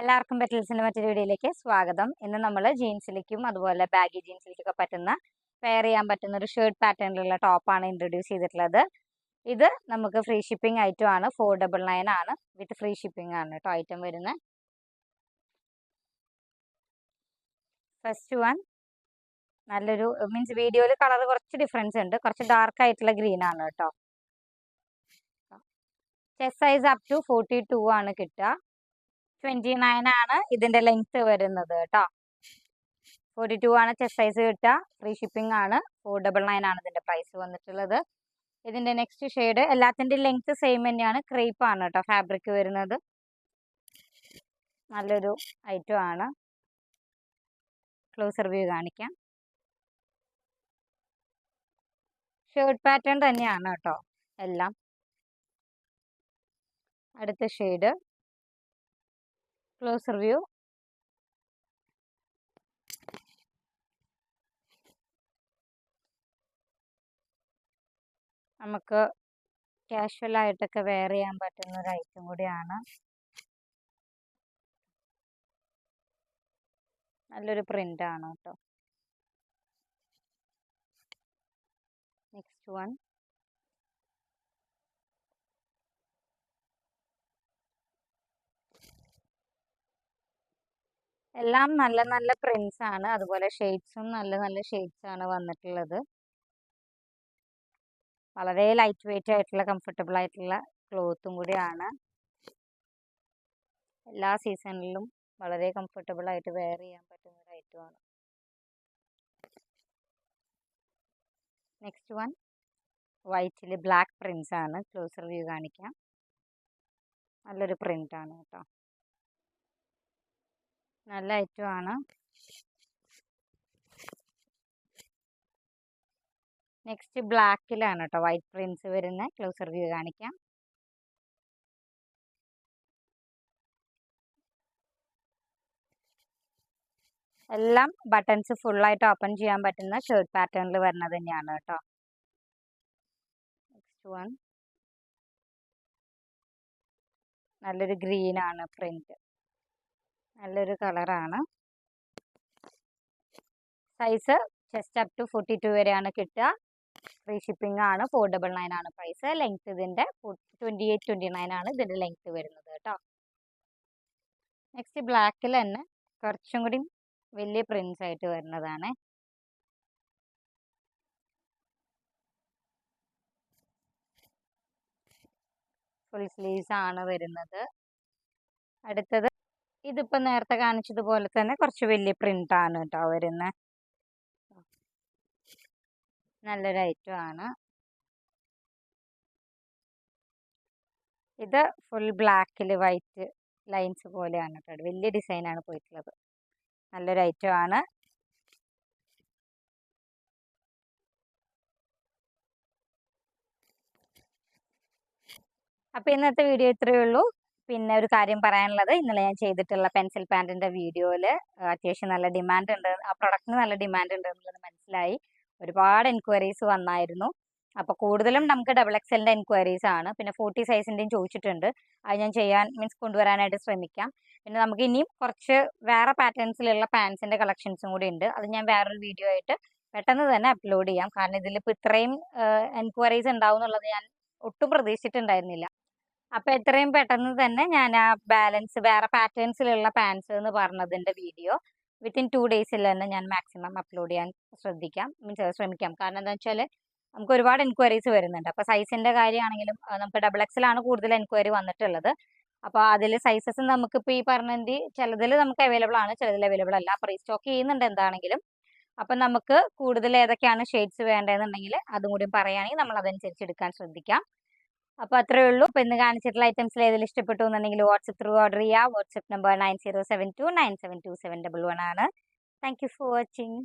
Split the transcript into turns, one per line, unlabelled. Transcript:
എല്ലാവർക്കും ബെറ്റൽസിന്റെ മറ്റൊരു വീഡിയോയിലേക്ക് സ്വാഗതം. ഇന്ന് നമ്മൾ ജീൻസിലേക്കും അതുപോലെ ബാഗി ജീൻസിലേക്കൊക്കെ പറ്റുന്ന വെയർ ചെയ്യാൻ പറ്റുന്ന ഒരു ഷർട്ട് പാറ്റേണിലുള്ള ടോപ്പാണ് ഇൻട്രൊഡ്യൂസ് ചെയ്തിട്ടുള്ളത്. ഇത് നമുക്ക് ഫ്രീ ഷിപ്പിംഗ് ഐറ്റം ആണ്. ഫോർ ഡബിൾ നയൻ ആണ്. വിത്ത് ഫ്രീ ഷിപ്പിംഗ് ആണ് കേട്ടോ ഐറ്റം വരുന്നത്. ഫസ്റ്റ് വൺ നല്ലൊരു മീൻസ് വീഡിയോയിൽ കളർ കുറച്ച് ഡിഫറൻസ് ഉണ്ട്. കുറച്ച് ഡാർക്ക് ആയിട്ടുള്ള ഗ്രീൻ ആണ് കേട്ടോ. Chest size up to forty two ആണ് കിട്ടുക. ട്വന്റി നയൻ ആണ് ഇതിന്റെ ലെങ്ത് വരുന്നത് കേട്ടോ ഫോർട്ടി ടു ആണ് ചെസ് സൈസ് കിട്ടുക. ഫ്രീ ഷിപ്പിംഗ് ആണ്. ഫോർ ഡബിൾ നയൻ ആണ് ഇതിന്റെ പ്രൈസ് വന്നിട്ടുള്ളത്. ഇതിന്റെ നെക്സ്റ്റ് ഷെയ്ഡ് എല്ലാത്തിന്റെ ലെങ്ത് സെയിം തന്നെയാണ്. ക്രീപ്പ് ആണ് കേട്ടോ ഫാബ്രിക് വരുന്നത്. നല്ലൊരു ഐറ്റം ആണ്. ക്ലോസർ വ്യൂ കാണിക്കാം. ഷേർട്ട് പാറ്റേൺ തന്നെയാണ് കേട്ടോ എല്ലാം. അടുത്ത ഷെയ്ഡ് ക്ലോസർ വ്യൂ. നമുക്ക് കാഷ്വൽ ആയിട്ടൊക്കെ വെയർ ചെയ്യാൻ പറ്റുന്ന ഒരു ഐറ്റം കൂടിയാണ്. നല്ലൊരു പ്രിന്റ് ആണ് കേട്ടോ. നെക്സ്റ്റ് വൺ എല്ലാം നല്ല നല്ല പ്രിന്റ്സ് ആണ്. അതുപോലെ ഷെയ്ഡ്സും നല്ല നല്ല ഷെയ്ഡ്സ് ആണ് വന്നിട്ടുള്ളത്. വളരെ ലൈറ്റ് വെയിറ്റ് ആയിട്ടുള്ള കംഫർട്ടബിൾ ആയിട്ടുള്ള ക്ലോത്തും കൂടിയാണ്. എല്ലാ സീസണിലും വളരെ കംഫർട്ടബിൾ ആയിട്ട് വെയർ ചെയ്യാൻ പറ്റുന്ന ഒരു ഐറ്റമാണ് നെക്സ്റ്റ് വൺ വൈറ്റിൽ ബ്ലാക്ക് പ്രിന്റ്സ് ആണ്. ക്ലോസർ വ്യൂ കാണിക്കാം. നല്ലൊരു പ്രിന്റ് ആണ് കേട്ടോ. നല്ല ഐറ്റമാണ് നെക്സ്റ്റ് ബ്ലാക്കിലാണ് കേട്ടോ വൈറ്റ് പ്രിന്റ്സ് വരുന്ന. ക്ലോസർ വ്യൂ കാണിക്കാം. എല്ലാം ബട്ടൺസ് ഫുള്ളായിട്ട് ഓപ്പൺ ചെയ്യാൻ പറ്റുന്ന ഷർട്ട് പാറ്റേണിൽ വരുന്നത് തന്നെയാണ് കേട്ടോ നെക്സ്റ്റ് വൺ നല്ലൊരു ഗ്രീൻ ആണ് പ്രിന്റ് നല്ലൊരു കളറാണ്. Size just up to forty two വരെയാണ് കിട്ടുക. ഫ്രീ ഷിപ്പിംഗ് ആണ് ഫോർ ഡബിൾ നയൻ ആണ് പ്രൈസ്. ലെങ്ത് ഇതിന്റെ ട്വന്റി എയ്റ്റ് ട്വന്റി നയൻ ആണ് ഇതിന്റെ ലെങ്ത് വരുന്നത് കേട്ടോ. നെക്സ്റ്റ് ബ്ലാക്കിൽ തന്നെ കുറച്ചും കൂടി വലിയ പ്രിൻസ് ആയിട്ട് വരുന്നതാണ്. ഫുൾ സ്ലീവ്സ് ആണ് വരുന്നത്. അടുത്തത് ഇതിപ്പോൾ നേരത്തെ കാണിച്ചതുപോലെ തന്നെ കുറച്ച് വലിയ പ്രിന്റ് ആണ് കേട്ടോ വരുന്നത് നല്ലൊരു ഐറ്റം ആണ്. ഇത് ഫുൾ ബ്ലാക്കിൽ വൈറ്റ് ലൈൻസ് പോലെയാണ് കേട്ടോ വലിയ ഡിസൈനാണ് പോയിട്ടുള്ളത്. നല്ലൊരു ഐറ്റം ആണ്. അപ്പോൾ ഇന്നത്തെ വീഡിയോ ഇത്രയേ ഉള്ളൂ. പിന്നെ ഒരു കാര്യം പറയാനുള്ളത്. ഇന്നലെ ഞാൻ ചെയ്തിട്ടുള്ള പെൻസിൽ പാന്റിന്റെ വീഡിയോയിൽ അത്യാവശ്യം നല്ല ഡിമാൻഡ് ഉണ്ട്. ആ പ്രൊഡക്റ്റിന് നല്ല ഡിമാൻഡ് ഉണ്ട് എന്നുള്ളത് മനസ്സിലായി. ഒരുപാട് എൻക്വയറീസ് വന്നായിരുന്നു. അപ്പോൾ കൂടുതലും നമുക്ക് ഡബിൾ എക്സലിന്റെ എൻക്വയറീസ് ആണ്. പിന്നെ ഫോർട്ടി സൈസിന്റെയും ചോദിച്ചിട്ടുണ്ട്. അത് ഞാൻ ചെയ്യാൻ മീൻസ് കൊണ്ടുവരാനായിട്ട് ശ്രമിക്കാം. പിന്നെ നമുക്ക് ഇനിയും കുറച്ച് വേറെ പാറ്റേൺസിലുള്ള പാൻസിന്റെ കളക്ഷൻസും കൂടി ഉണ്ട്. അത് ഞാൻ വേറൊരു വീഡിയോ ആയിട്ട് പെട്ടെന്ന് തന്നെ അപ്ലോഡ് ചെയ്യാം. കാരണം ഇതിലിപ്പോൾ ഇത്രയും എൻക്വയറീസ് ഉണ്ടാവും എന്നുള്ളത് ഞാൻ ഒട്ടും പ്രതീക്ഷിച്ചിട്ടുണ്ടായിരുന്നില്ല. അപ്പോൾ എത്രയും പെട്ടെന്ന് തന്നെ ഞാൻ ആ ബാലൻസ് വേറെ പാറ്റേൺസിലുള്ള പാൻസ് എന്ന് പറഞ്ഞതിന്റെ വീഡിയോ വിത്തിൻ ടു ഡേയ്സിൽ തന്നെ ഞാൻ മാക്സിമം അപ്ലോഡ് ചെയ്യാൻ ശ്രദ്ധിക്കാം മീൻസ് ശ്രമിക്കാം. കാരണം എന്താ വെച്ചാൽ നമുക്ക് ഒരുപാട് എൻക്വയറീസ് വരുന്നുണ്ട്. അപ്പോൾ സൈസിന്റെ കാര്യമാണെങ്കിലും നമുക്ക് ഡബിൾ എക്സിലാണ് കൂടുതൽ എൻക്വയറി വന്നിട്ടുള്ളത്. അപ്പോൾ അതിൽ സൈസസ് നമുക്കിപ്പോൾ ഈ പറഞ്ഞതി ചിലതിൽ നമുക്ക് അവൈലബിൾ ആണ് ചിലതിൽ അവൈലബിൾ അല്ല. അപ്പോൾ റീസ്റ്റോക്ക് ചെയ്യുന്നുണ്ട് എന്താണെങ്കിലും. അപ്പം നമുക്ക് കൂടുതൽ ഏതൊക്കെയാണ് ഷെയ്ഡ്സ് വേണ്ടതെന്നുണ്ടെങ്കിൽ അതും കൂടി പറയുകയാണെങ്കിൽ നമ്മൾ അതനുസരിച്ച് എടുക്കാൻ ശ്രദ്ധിക്കാം. അപ്പോൾ അത്രയേ ഉള്ളൂ. അപ്പോൾ ഇന്ന് കാണിച്ചിട്ടുള്ള ഐറ്റംസിൽ ഏതിൽ ഇഷ്ടപ്പെട്ടു എന്നുണ്ടെങ്കിൽ വാട്സപ്പ് ത്രൂ ഓർഡർ ചെയ്യുക WhatsApp number nine zero seven two nine seven two seven double one ആണ്. Thank you for watching